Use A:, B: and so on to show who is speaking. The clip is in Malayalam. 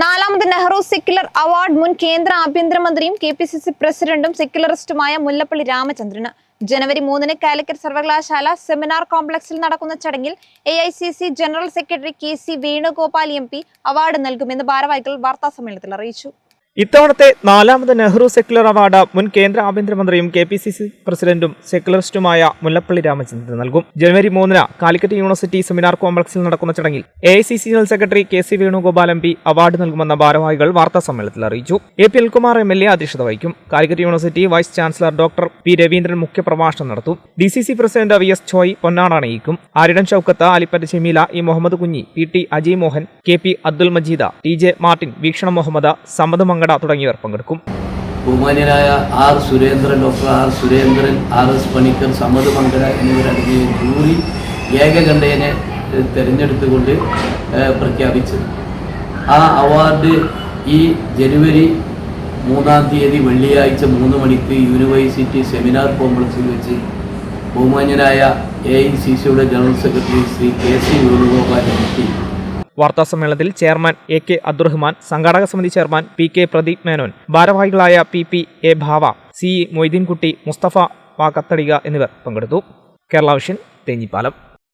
A: നാലാമത് നെഹ്റു സെക്യുലർ അവാർഡ് മുൻ കേന്ദ്ര ആഭ്യന്തരമന്ത്രിയും കെ പി സി സി പ്രസിഡന്റും സെക്യുലറിസ്റ്റുമായ മുല്ലപ്പള്ളി രാമചന്ദ്രന്. ജനുവരി മൂന്നിന് കാലിക്കറ്റ് സർവകലാശാല സെമിനാർ കോംപ്ലക്സിൽ നടക്കുന്ന ചടങ്ങിൽ A I C C general secretary K C Venugopal M P award നൽകുമെന്ന് ഭാരവാഹികൾ വാർത്താസമ്മേളനത്തിൽ അറിയിച്ചു.
B: ഇത്തവണത്തെ നാലാമത് നെഹ്റു സെക്യുലർ അവാർഡ് മുൻ കേന്ദ്ര ആഭ്യന്തരമന്ത്രിയും കെ പി സി സി പ്രസിഡന്റും സെക്യുലറിസ്റ്റുമായ മുല്ലപ്പള്ളി രാമചന്ദ്രൻ നൽകും. ജനുവരി മൂന്നിന് കാലിക്കറ്റ് യൂണിവേഴ്സിറ്റി സെമിനാർ കോംപ്ലക്സിൽ നടക്കുന്ന ചടങ്ങിൽ A I C C general secretary K C Venugopal M P award നൽകുമെന്ന ഭാരവാഹികൾ വാർത്താ സമ്മേളനത്തിൽ അറിയിച്ചു. A P എൽകുമാർ M L A അധ്യക്ഷത വഹിക്കും. Calicut university vice chancellor doctor P Raveendran മുഖ്യപ്രഭാഷണം നടത്തും. D C C president V S ചോയ് പൊന്നാട അണിയിക്കും. Aryadan Shoukath Alippatta Jameela E Muhammad Kunhi P T Ajay Mohan K P Abdul Majeed T J Martin വീക്ഷണ Muhammad Sammad Mankada തുടങ്ങിയവർ പങ്കെടുക്കും.
C: ബഹുമാന്യനായ R Surendran doctor R Surendran R S Panicker Sammad മംഗല എന്നിവരടങ്ങിയ ജൂറി ഏകകണ്ഠേനെ തിരഞ്ഞെടുത്തുകൊണ്ട് പ്രഖ്യാപിച്ചത്. ആ അവാർഡ് ഈ ജനുവരി മൂന്നാം തീയതി വെള്ളിയാഴ്ച മൂന്ന് മണിക്ക് യൂണിവേഴ്സിറ്റി സെമിനാർ കോംപ്ലക്സിൽ വെച്ച് ബഹുമാന്യനായ എ ഐ സി സിയുടെ general secretary Shri K C Venugopal M
B: വാർത്താസമ്മേളനത്തിൽ ചെയർമാൻ എ കെ അബ്ദുറഹ്മാൻ സംഘാടക സമിതി chairman P K Pradeep Menon ഭാരവാഹികളായ പി പി എ ഭാവ സി മൊയ്തീൻകുട്ടി മുസ്തഫ വാക്കത്തടിക എന്നിവർ പങ്കെടുത്തു. കേരള വിഷൻ തേഞ്ഞിപ്പാലം.